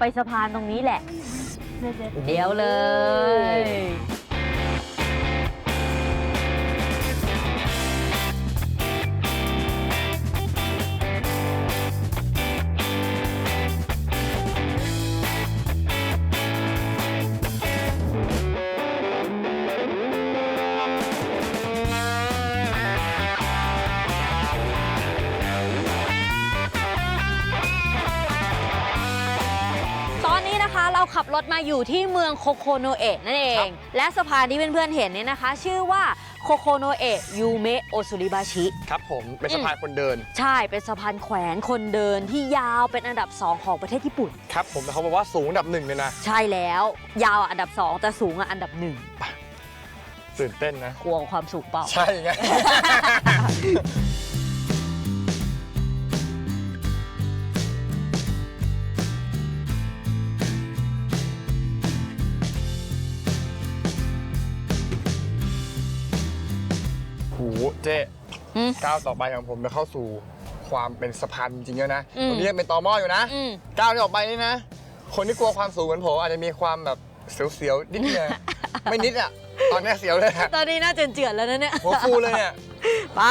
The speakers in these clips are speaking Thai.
พาไปสะพานตรงนี้แหละ เดี๋ยวเลย ขับรถมาอยู่ที่เมืองโคโคโนเอะนั่นเอง และสะพานที่เพื่อนๆเห็นเนี่ยนะคะ ชื่อว่าโคโคโนเอะยูเมะโอซุริบาชิ ครับผมเป็นสะพานคนเดิน ใช่เป็นสะพานแขวนคนเดินที่ยาวเป็นอันดับ 2 ของประเทศญี่ปุ่น ครับผมแต่เขาบอกว่าสูงอันดับหนึ่งเลยนะ ใช่แล้วยาวอันดับ 2 แต่สูงอะอันดับหนึ่งตื่นเต้นนะกลัวความสูงเปล่า ใช่ไง จ๊อืมก้าวต่อไปของผมจะเข้าสู่ความเป็นสะพานจริงๆแล้วนะอืม ตรงนี้ยังเป็นตอหม้ออยู่นะอืม ก้าวที่ออกไปนี่นะ คนที่กลัวความสูงเหมือนผมอาจจะมีความแบบเสียวๆนิดนึงนะไม่นิดอะตอนนี้เสียวเลยอะตอนนี้น่าเจือนๆแล้วนะเนี่ย หัวฟูเลยเนี่ยไป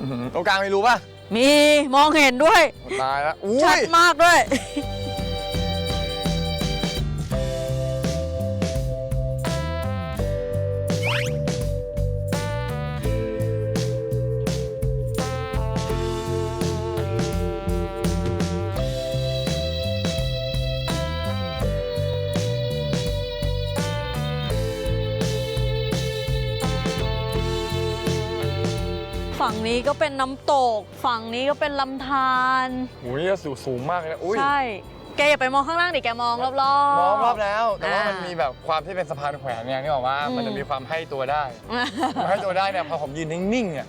อื้อหือตรงกลางไม่รู้ป่ะมีมองเห็นด้วย ตายแล้วอุ้ชัดยมากด้วย นี้ก็เป็นน้ำตก ฝั่งนี้ก็เป็นลำธารโอ้ยนี่สูงสูงมากเลยนะอุ้ยใช่ แกอย่าไปมองข้างล่างดิแกมองรอบๆ มองรอบแล้ว แต่ว่าอ่ามัมันมีแบบความที่เป็นสะพานแขวนเนี่ยนี่บอกว่าอืม มันจะมีความให้ตัวได้ ให้ตัวได้เนี่ยพอผมยืนนิ่งๆเนี่ย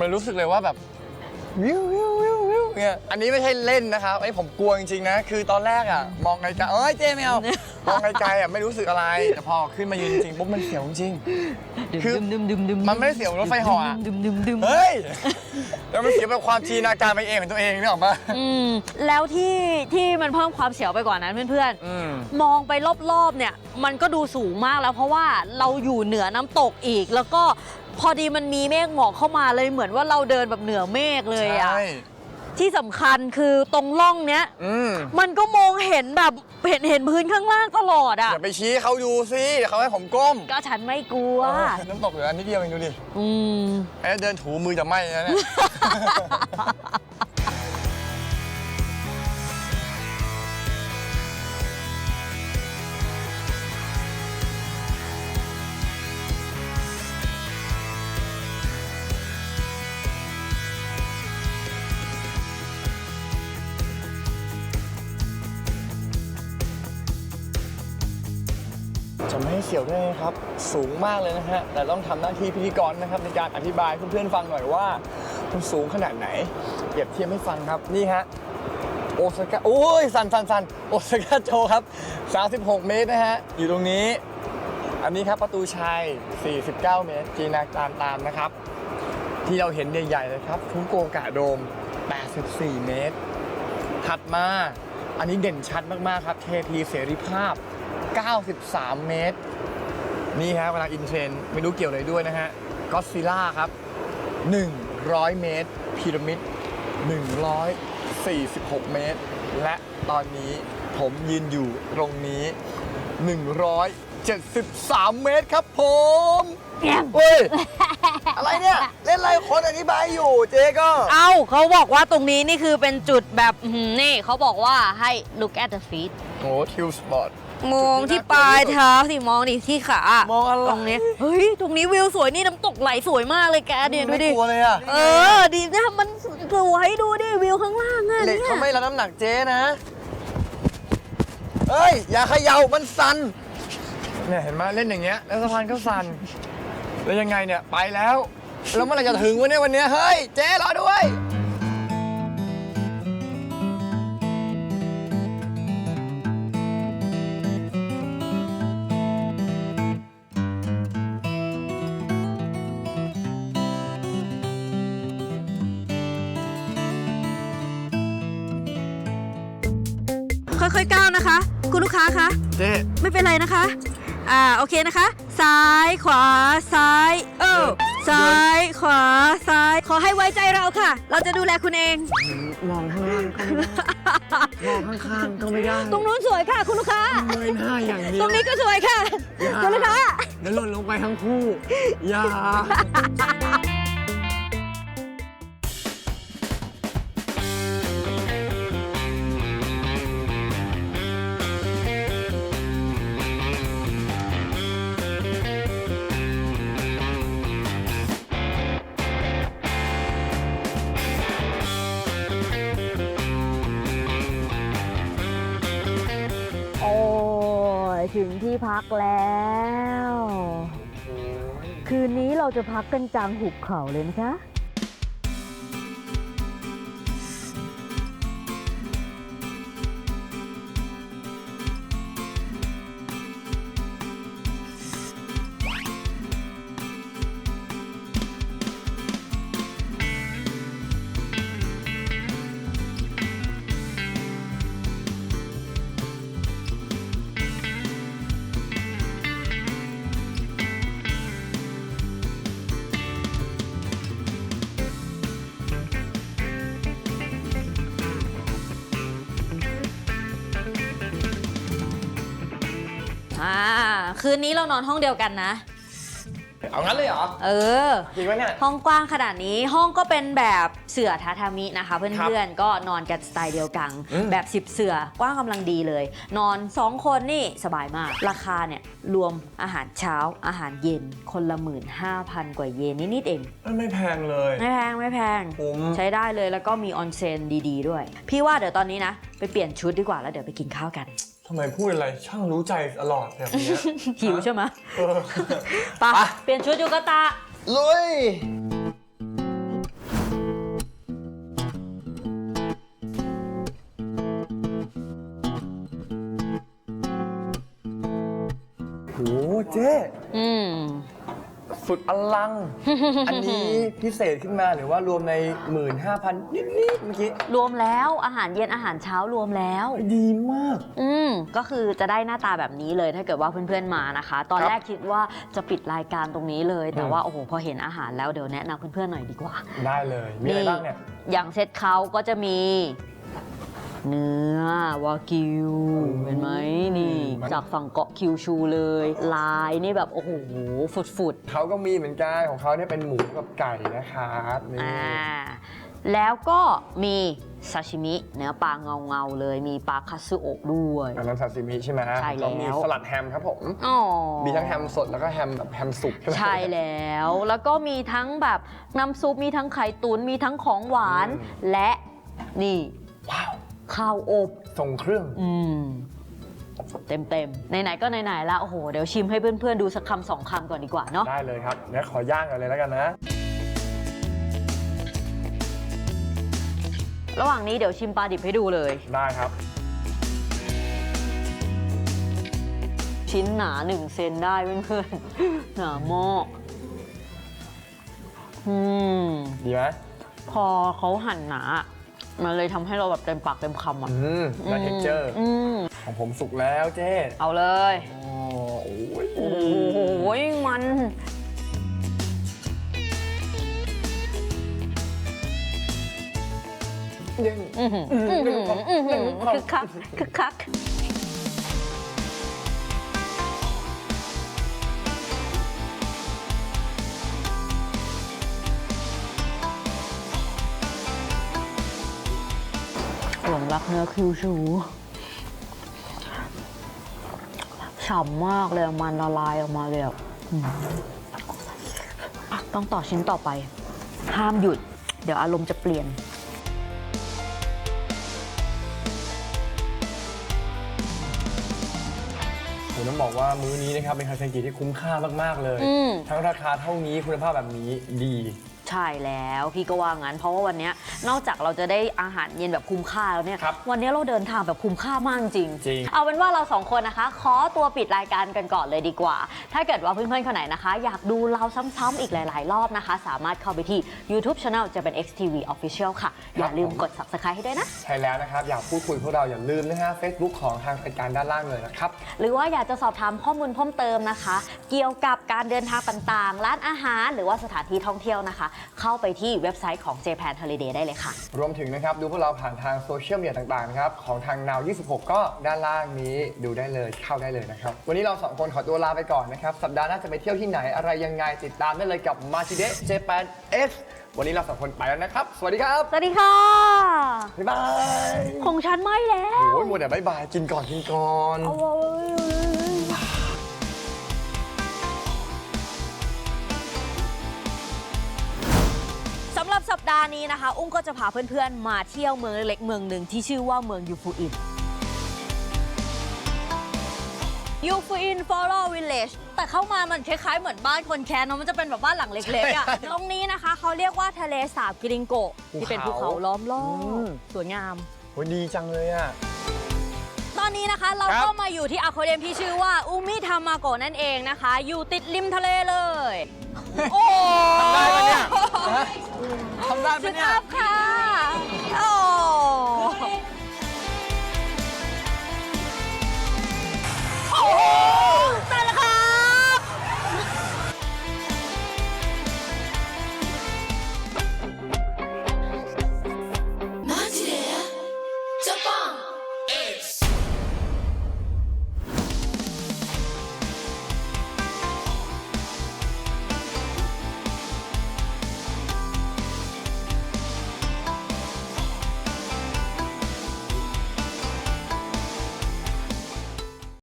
มันรู้สึกเลยว่าแบบวิววิววิววิว เนี่ยอันนี้ไม่ใช่เล่นนะครับไอ้ผมกลัวจริงๆนะ คือตอนแรกอะ มองไกลๆเอ้ยเจไม่เอามองไกลๆอะไม่รู้สึกอะไร แต่พอขึ้นมายืนจริงๆปุ๊บมันเสียวจริง คือ ดึมดึมดึมมันไม่ได้เสียวรถไฟเหาะอะดึมดึมดึมเฮ้ยแล้วมันเสียวแบบความจินตนาการไปเองของตัวเองนี่ออกมาอืมแล้วที่ที่มันเพิ่มความเสียวไปกว่านั้นเพื่อนอืมๆมองไปรอบๆ เนี่ย มันก็ดูสูงมากแล้วเพราะว่าเราอยู่เหนือน้ำตกอีก แล้วก็พอดีมันมีเมฆหมอกเข้ามาเลยเหมือนว่าเราเดินแบบเหนือเมฆเลยอะใช่ ที่สำคัญคือตรงร่องเนี้ย อืมมันก็มองเห็นแบบเห็นเห็นพื้นข้างล่างตลอดอะอย่าไปชี้เขาดูสิเดี๋ยวเขาให้ผมก้มก็ฉันไม่กลัว เออน้ำตกเหลืออันนิดเดียวเองดูดิอืม ไอ้เดินถูมือจะไหม้นะเนี่ย ให้เสียวได้ไงครับ สูงมากเลยนะฮะ แต่ต้องทำหน้าที่พิธีกรนะครับ ในการอธิบายให้เพื่อนๆฟังหน่อยว่ามันสูงขนาดไหนเปรียบเทียบให้ฟังครับนี่ฮะโอซาก้าโอ้ยสันสันสันโอซาก้าโจครับ 36 เมตรนะฮะ อยู่ตรงนี้ อันนี้ครับประตูชัย 49 เมตรจีนาการตามนะครับ ที่เราเห็นใหญ่ๆเลยครับฟุกุโอกะโดม 84 เมตร ถัดมา อันนี้เด่นชัดมากๆครับเทพีเสรีภาพ 93 เมตร นี่ฮะเวลาอินเทรนด์ไม่รู้เกี่ยวอะไรด้วยนะฮะก็ซิล่าครับ 100 เมตรพีระมิด 146 เมตร และตอนนี้ผมยืนอยู่ตรงนี้ 173 เมตรครับผมเฮ้ย อะไรเนี่ย เล่นอะไรคนอธิบายอยู่เจ๊ก็ เอ้าเขาบอกว่าตรงนี้นี่คือเป็นจุดแบบอื้อหือนี่เขาบอกว่าให้ look at the feet โอ้ทิวสปอร์ต มองที่ปลายเท้าสิมองดิที่ขามองอะไร ตรงนี้เฮ้ยตรงนี้วิวสวยนี่น้ำตกไหลสวยมากเลยแกเดี๋ยวดูไม่ดิกลัวเลยอะเออดีนะมันสวยดูดิวิวข้างล่างอะเหล็กเนี่เขายไม่รับน้ำหนักเจ๊นะเฮ้ย อย่าเขย่ามันสั่นเนี่ยเห็นไหมเล่นอย่างเงี้ยแล้วสะพานก็สั่นแล้วยังไงเนี่ยไปแล้ว แล้วเมื่อไหรจะถึงวันนี้วันเนี้ยเฮ้ยเจ๊รอด้วย ค่อยๆก้าวนะคะ คุณลูกค้าคะ เจ๊ไม่เป็นไรนะคะ อ่า โอเคนะคะ ซ้ายขวา ซ้าย เออ ซ้าย ขวา ซ้าย ขอให้ไว้ใจเราค่ะ เราจะดูแลคุณเอง มองข้างล่างก็ไม่ได้มองข้างๆก็ไม่ได้ตรงนู้นสวยค่ะ คุณลูกค้า เงยหน้าอย่างเดียวตรงนี้ก็สวยค่ะอย่าคุณลูกค้า เดี๋ยวหล่นลงไปทั้งคู่ อย่า ถึงที่พักแล้ว คืนนี้เราจะพักกันกลางหุบเขาเลยนะคะ อ่า คืนนี้เรานอนห้องเดียวกันนะ เอางั้นเลยเหรอ เออ จริงไหมเนี่ย ห้องกว้างขนาดนี้ห้องก็เป็นแบบเสื่อทาทามินะคะครับเพื่อนๆก็นอนกันสไตล์เดียวกัน อืม แบบ10เสื่อกว้างกำลังดีเลย นอน 2 คนนี่สบายมาก ราคาเนี่ย รวมอาหารเช้าอาหารเย็นคนละหมื่นห้าพันกว่าเยนนิดๆเอง ไม่แพงเลยไม่แพงไม่แพงคุ้มใช้ได้เลยแล้วก็มีออนเซนดีๆด้วย พี่ว่าเดี๋ยวตอนนี้นะ ไปเปลี่ยนชุดดีกว่าแล้วเดี๋ยวไปกินข้าวกัน ทำไมพูดอะไรช่างรู้ใจตลอดแบบเนี้ย หิวใช่ไหมเออ ไปไป เปลี่ยนชุดยูกาตะ ลุย โหเจ๊อืม สุดอลัง อันนี้พิเศษขึ้นมาหรือว่ารวมใน 15,000 นิดๆเมื่อกี้รวมแล้วอาหารเย็นอาหารเช้ารวมแล้ว ดีมาก อืมก็คือจะได้หน้าตาแบบนี้เลยถ้าเกิดว่าเพื่อนๆมานะคะ ตอนครับแรกคิดว่าจะปิดรายการตรงนี้เลย แต่อืม ว่าโอ้โหพอเห็นอาหารแล้วเดี๋ยวแนะนำเพื่อนๆหน่อยดีกว่า ได้เลย มีอะไรบ้างเนี่ย อย่างเซตเขาก็จะมี เนื้อวากิวอืมเห็นไหมนี่ มัน จากฝั่งเกาะคิวชูเลย ลายนี่แบบ โอ้โหฝุดเขาก็มีเหมือนกันของเขาเนี่ยเป็นหมูกับไก่นะครับนี่ ๆอ่าแล้วก็มีซาชิมิเนื้อปลาเงาๆเลย มีปลาคาสึโอะด้วย อันนั้นซาซิมิใช่ไหมใช่แล้ว มีสลัดแฮมครับผม อ๋อ มีทั้งแฮมสดแล้วก็แฮมแบบแฮมสุกใช่ไหม ใช่แล้ว แล้วก็มีทั้งแบบน้ำซุป มีทั้งไข่ตุน มีทั้งของหวาน อืม และนี่ ว้าว ข้าวอบทรงเครื่อง อืมเต็มเต็มๆไหนๆก็ไหนๆแล้วโอ้โห เดี๋ยวชิมให้เพื่อนๆ ดูสักคำสองคำก่อนดีกว่าเนาะได้เลยครับเดี๋ยวขอย่างกันเลยแล้วกันนะ ระหว่างนี้เดี๋ยวชิมปลาดิบให้ดูเลย ได้ครับ ชิ้นหนาหนึ่งเซนได้เพื่อนๆ หนามากอืมดีไหมพอเขาหั่นหนา มันเลยทำให้เราแบบเต็มปากเต็มคำอะ อืมได้เท็กเจอร์ อืมของผมสุกแล้วเจ๊เอาเลยโอ้โอ้ยโอ้โหมัน เด้ง อื้อหืออื้อหืออื้อหือคึกคักคึกคัก รักเนื้อคิวชูฉ่ำมากเลยอะมันละลายออกมาเลยอะอืมต้องต่อชิ้นต่อไป ห้ามหยุด เดี๋ยวอารมณ์จะเปลี่ยนผมต้องบอกว่ามื้อนี้นะครับเป็นคาเซนกิที่คุ้มค่ามาก ๆ เลยอืมทั้งราคาเท่านี้คุณภาพแบบนี้ดี ใช่แล้วพี่ก็ว่างั้น เพราะว่าวันเนี้ยนอกจากเราจะได้อาหารเย็นแบบคุ้มค่าแล้วเนี่ยครับวันนี้เราเดินทางแบบคุ้มค่ามากจริง จริง เอาเป็นว่าเราสองคนนะคะ ขอตัวปิดรายการกันก่อนเลยดีกว่า ถ้าเกิดว่าเพื่อนๆคนไหนนะคะ อยากดูเราซ้ำๆอีกหลาย ๆ รอบนะคะ สามารถเข้าไปที่ YouTube Channel จะเป็น XTV Official ค่ะ อย่าลืมกด Subscribe ให้ด้วยนะ ใช่แล้วนะครับ อยากพูดคุยพวกเราอย่าลืมนะฮะ Facebook ของทางรายการด้านล่างเลยนะครับ หรือว่าอยากจะสอบถามข้อมูลเพิ่มเติมนะคะ เกี่ยวกับการเดินทางต่างๆ ร้านอาหารหรือว่าสถานที่ท่องเที่ยวนะคะเข้าไปที่เว็บไซต์ของ Japan Holiday ได้เลยค่ะ รวมถึงนะครับ ดูพวกเราผ่านทางโซเชียลมีเดียต่างๆนะครับ ของทาง Now 26 ก็ด้านล่างนี้ดูได้เลยเข้าได้เลยนะครับ วันนี้เราสองคนขอตัวลาไปก่อนนะครับ สัปดาห์หน้าจะไปเที่ยวที่ไหนอะไรยังไงติดตามได้เลยกับ m a r c h i d e Japan X วันนี้เราสองคนไปแล้วนะครับ สวัสดีครับ สวัสดีค่ะ บ๊ายบาย ของฉันไม่แล้ว โอ้ยหมดแต่บ๊ายบายกินก่อนกินก่อน เอาไว้ำหรับสัปดาห์นี้นะคะ อุ้มก็จะพาเพื่อนๆ มาเที่ยวเมืองเล็กๆเมืองหนึ่งที่ชื่อว่าเมืองยูฟูอิน ยูฟูอินฟอร์ o วิลเลจแต่เข้ามามันคล้ายๆ เหมือนบ้านคนแคนเนอะมันจะเป็นแบบบ้านหลังเล็กๆอะ ใช่ตรงนี้นะคะ เขาเรียกว่าทะเลสาบกิริงโกะภูเขาที่เป็นภูเขาล้อมรออืบม สวยงามโอ้ยดีจังเลยอะ ตอนนี้นะคะเราครับ ก็มาอยู่ที่อะควาเรียมที่ชื่อว่า อุมิทามาโกะนั่นเองนะคะ อยู่ติดริมทะเลเลย ทำได้ปะเนี่ยทำได้ปะเนี่ย ยอดค่ะ โอ้ โอ้โห